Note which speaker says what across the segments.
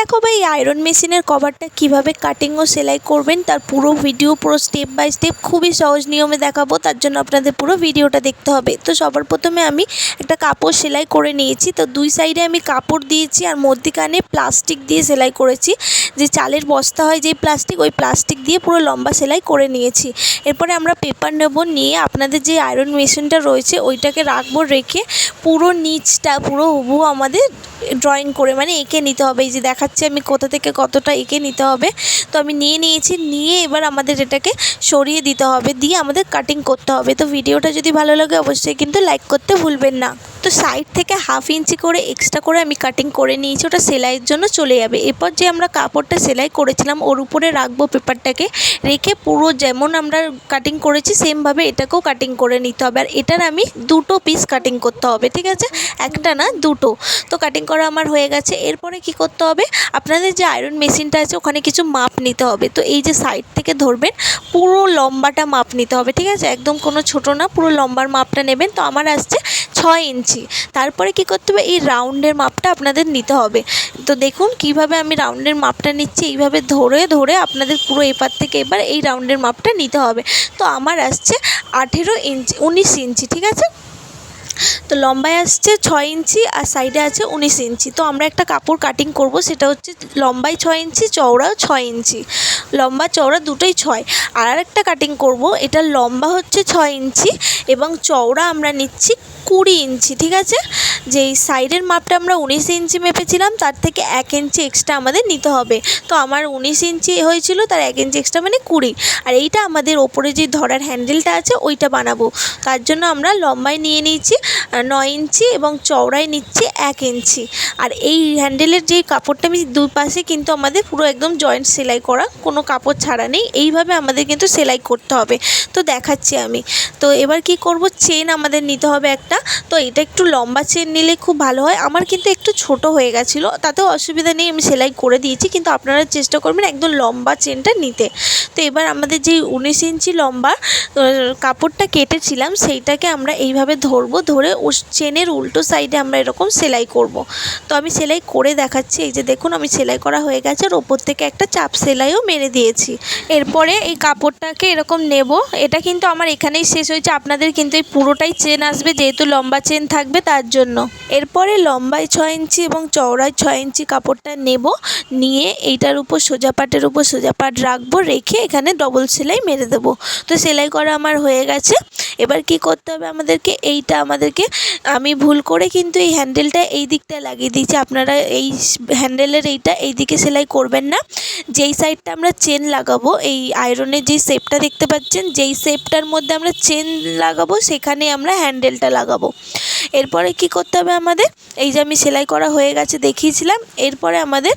Speaker 1: দেখাবো এই আয়রন মেশিনের কভারটা কীভাবে কাটিং ও সেলাই করবেন, তার পুরো ভিডিও পুরো স্টেপ বাই স্টেপ খুবই সহজ নিয়মে দেখাবো, তার জন্য আপনাদের পুরো ভিডিওটা দেখতে হবে। তো সবার প্রথমে আমি একটা কাপড় সেলাই করে নিয়েছি, তো দুই সাইডে আমি কাপড় দিয়েছি আর মধ্যিখানে প্লাস্টিক দিয়ে সেলাই করেছি। যে চালের বস্তা হয়, যেই প্লাস্টিক ওই প্লাস্টিক দিয়ে পুরো লম্বা সেলাই করে নিয়েছি। এরপরে আমরা পেপার নেব, নিয়ে আপনাদের যে আয়রন মেশিনটা রয়েছে, ওইটাকে রাখব, রেখে পুরো নিচটা, পুরো হুবহু আমাদের ড্রয়িং করে মানে এঁকে নিতে হবে। এই যে দেখাচ্ছি আমি কোথা থেকে কতটা এঁকে নিতে হবে। তো আমি নিয়ে নিয়েছি, নিয়ে এবার আমাদের এটাকে সরিয়ে দিতে হবে, দিয়ে আমাদের কাটিং করতে হবে। তো ভিডিওটা যদি ভালো লাগে অবশ্যই কিন্তু লাইক করতে ভুলবেন না। তো সাইড থেকে হাফ ইঞ্চি করে এক্সট্রা করে আমি কাটিং করে নিয়েছি, ওটা সেলাইয়ের জন্য চলে যাবে। এরপর যে আমরা কাপড়টা সেলাই করেছিলাম, ওর উপরে রাখব পেপারটাকে, রেখে পুরো যেমন আমরা কাটিং করেছি সেমভাবে এটাকেও কাটিং করে নিতে হবে। আর এটার আমি দুটো পিস কাটিং করতে হবে, ঠিক আছে? একটা না, দুটো। তো কাটিং করা আমার হয়ে গেছে। এরপরে কি করতে হবে? আপনাদের যে আয়রন মেশিনটা আছে, ওখানে কিছু মাপ নিতে হবে। তো এই যে সাইড থেকে ধরবেন, পুরো লম্বাটা মাপ নিতে হবে, ঠিক আছে? একদম কোনো ছোটো না, পুরো লম্বার মাপটা নেবেন। তো আমার আসছে ছয় ইঞ্চি। তারপরে কি করতে হবে? এই রাউন্ডের মাপটা আপনাদের নিতে হবে। তো দেখুন কীভাবে আমি রাউন্ডের মাপটা নিচ্ছি, এইভাবে ধরে ধরে আপনাদের পুরো এপার থেকে এবার এই রাউন্ডের মাপটা নিতে হবে। তো আমার আসছে আঠেরো ইঞ্চি, উনিশ ইঞ্চি, ঠিক আছে? তো লম্বায় আসছে ছয় ইঞ্চি আর সাইডে আছে উনিশ ইঞ্চি। তো আমরা একটা কাপড় কাটিং করব, সেটা হচ্ছে লম্বায় ছয় ইঞ্চি, চওড়াও ছয় ইঞ্চি। লম্বা, চওড়া দুটোই ছয়। আর আরেকটা কাটিং করব, এটা লম্বা হচ্ছে ছয় ইঞ্চি এবং চওড়া আমরা নিচ্ছি কুড়ি ইঞ্চি, ঠিক আছে? যেই সাইডের মাপটা আমরা উনিশ ইঞ্চি মেপেছিলাম, তার থেকে এক ইঞ্চি এক্সট্রা আমাদের নিতে হবে। তো আমার উনিশ ইঞ্চি হয়েছিল, তার এক ইঞ্চি এক্সট্রা মানে কুড়ি। আর এইটা আমাদের ওপরে যে ধরার হ্যান্ডেলটা আছে, ওইটা বানাবো। তার জন্য আমরা লম্বায় নিয়ে নিয়েছি। নয় ইঞ্চি এবং চওড়ায় নিচ্ছি এক ইঞ্চি। আর এই হ্যান্ডেলের যে কাপড়টা আমি দুই পাশে কিন্তু আমাদের পুরো একদম জয়েন্ট সেলাই করা, কোনো কাপড় ছাড়া নেই। এইভাবে আমাদের কিন্তু সেলাই করতে হবে। তো দেখাচ্ছি আমি। তো এবার কি করব? চেন আমাদের নিতে হবে একটা। তো এটা একটু লম্বা চেন নিলে খুব ভালো হয়। আমার কিন্তু একটু ছোট হয়ে গেছিল। তাতেও অসুবিধা নেই, আমি সেলাই করে দিয়েছি। কিন্তু আপনারা চেষ্টা করবেন একদম লম্বা চেনটা নিতে। তো এবার আমাদের যেই উনিশ ইঞ্চি লম্বা কাপড়টা কেটেছিলাম, সেইটাকে আমরা এইভাবে ধরবো, ধরে চেনের উল্টো সাইডে আমরা এরকম সেলাই করব। তো আমি সেলাই করে দেখাচ্ছি। এই যে দেখুন, আমি সেলাই করা হয়ে গেছে আর ওপর থেকে একটা চাপ সেলাইও মেরে দিয়েছি। এরপরে এই কাপড়টাকে এরকম নেব। এটা কিন্তু আমার এখানেই শেষ হয়েছে। আপনাদের কিন্তু এই পুরোটাই চেন আসবে যেহেতু লম্বা চেন থাকবে তার জন্য। এরপরে লম্বায় ছয় ইঞ্চি এবং চওড়ায় ছয় ইঞ্চি কাপড়টা নেব। নিয়ে এইটার উপর সোজা পাটের উপর সোজা পাট রাখব। রেখে এখানে ডবল সেলাই মেরে দেবো। তো সেলাই করা আমার হয়ে গেছে। এবার কি করতে হবে আমাদেরকে? এইটা আমাদেরকে, আমি ভুল করে কিন্তু এই হ্যান্ডেলটা এই দিকটা লাগিয়ে দিয়েছি। আপনারা এই হ্যান্ডেলের এইটা এই দিকে সেলাই করবেন না। যেই সাইডটা আমরা চেন লাগাবো, এই আয়রনের যে শেপটা দেখতে পাচ্ছেন, যেই শেপটার মধ্যে আমরা চেন লাগাবো, সেখানে আমরা হ্যান্ডেলটা লাগাবো। এরপরে কি করতে হবে আমাদের? এই যে আমি সেলাই করা হয়ে গেছে, দেখিয়েছিলাম। এরপরে আমাদের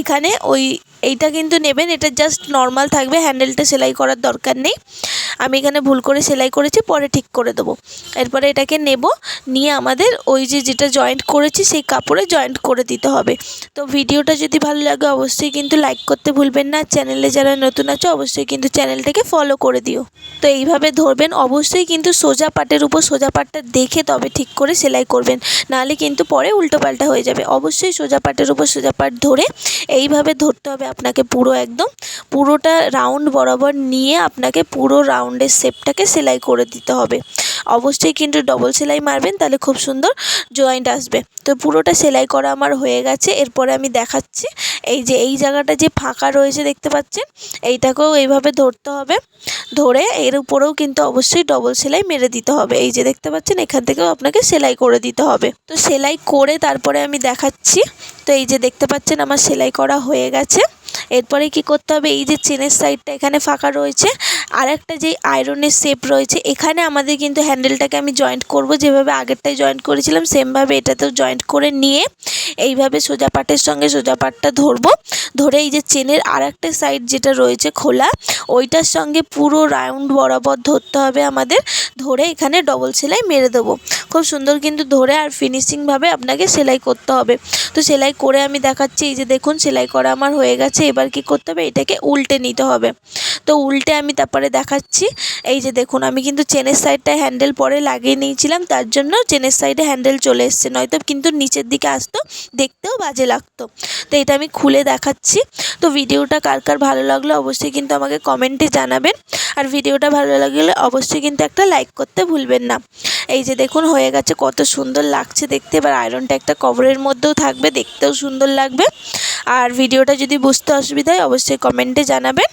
Speaker 1: এখানে ওই এইটা কিন্তু নেবেন, এটা জাস্ট নর্মাল থাকবে হ্যান্ডেলটা সেলাই করার দরকার নেই। আমি এখানে ভুল করে সেলাই করেছি, পরে ঠিক করে দেবো। এরপরে এটাকে নেব, নিয়ে আমাদের ওই যে যেটা জয়েন্ট করেছি, সেই কাপড়ে জয়েন্ট করে দিতে হবে। তো ভিডিওটা যদি ভালো লাগে, অবশ্যই কিন্তু লাইক করতে ভুলবেন না। চ্যানেলে যারা নতুন আছে, অবশ্যই কিন্তু চ্যানেলটাকে ফলো করে দিও। তো এইভাবে ধরবেন, অবশ্যই কিন্তু সোজা পাটের উপর সোজা পাটটা দেখে তবে ঠিক করে সেলাই করবেন। নাহলে কিন্তু পরে উল্টোপাল্টা হয়ে যাবে। অবশ্যই সোজা পাটের উপর সোজা পাট ধরে এইভাবে ধরতে হবে। আপনাকে পুরো একদম পুরোটা রাউন্ড বরাবর নিয়ে আপনাকে পুরো রাউন্ডের শেপটাকে সেলাই করে দিতে হবে। অবশ্যই কিন্তু ডবল সেলাই মারবেন, তাহলে খুব সুন্দর জয়েন্ট আসবে। তো পুরোটা সেলাই করা আমার হয়ে গেছে, এরপরে আমি দেখাচ্ছি। এই যে, এই জায়গাটা যে ফাঁকা রয়েছে দেখতে পাচ্ছেন, এইটাকেও এইভাবে ধরতে হবে। ধরে এর উপরেও কিন্তু অবশ্যই ডবল সেলাই মেরে দিতে হবে। এই যে দেখতে পাচ্ছেন, এখান থেকেও আপনাকে সেলাই করে দিতে হবে। তো সেলাই করে তারপরে আমি দেখাচ্ছি তো এই যে দেখতে পাচ্ছেন আমার সেলাই করা হয়ে গেছে। এরপরে কি করতে হবে? এই যে চেনের সাইডটা এখানে ফাঁকা রয়েছে। আর একটা যে আয়রনের শেপ রয়েছে, এখানে আমাদের কিন্তু হ্যান্ডেলটাকে আমি জয়েন্ট করব। যেভাবে আগেরটায় জয়েন্ট করেছিলাম, সেমভাবে এটাতেও জয়েন্ট করে নিয়ে এইভাবে সোজা পাটের সঙ্গে সোজা পাটটা ধরবো। ধরে এই যে চেনের আর একটা সাইড যেটা রয়েছে খোলা, ওইটার সঙ্গে পুরো রাউন্ড বরাবর ধরতে হবে আমাদের। ধরে এখানে ডবল সেলাই মেরে দেবো। খুব সুন্দর কিন্তু ধরে আর ফিনিশিংভাবে আপনাকে সেলাই করতে হবে। তো সেলাই করে আমি দেখাচ্ছি, এই যে দেখুন সেলাই করা আমার হয়ে গেছে, এবার কি করতে হবে? এটাকে উল্টে নিতে হবে। তো উল্টে আমি তারপরে দেখাচ্ছি, এই যে দেখুন আমি কিন্তু চেনের সাইডটায় হ্যান্ডেল পরে লাগিয়ে নিয়েছিলাম, তার জন্য চেনের সাইডে হ্যান্ডেল চলে এসছে, নয়তো কিন্তু নিচের দিকে আসতো, দেখতেও বাজে লাগতো। তো এটা আমি খুলে দেখাচ্ছি। তো ভিডিওটা কার কার ভালো লাগল অবশ্যই কিন্তু আমাকে কমেন্টে জানাবেন। আর ভিডিওটা ভালো লাগলে অবশ্যই কিন্তু একটা লাইক করতে ভুলবেন না। এই যে দেখুন, হয়ে গেছে, কত সুন্দর লাগছে দেখতে। এবার আয়রনটা একটা কভারের মধ্যেও থাকবে, দেখতেও সুন্দর লাগবে। আর ভিডিওটা যদি বুঝতে অসুবিধা হয়, অবশ্যই কমেন্টে জানাবেন।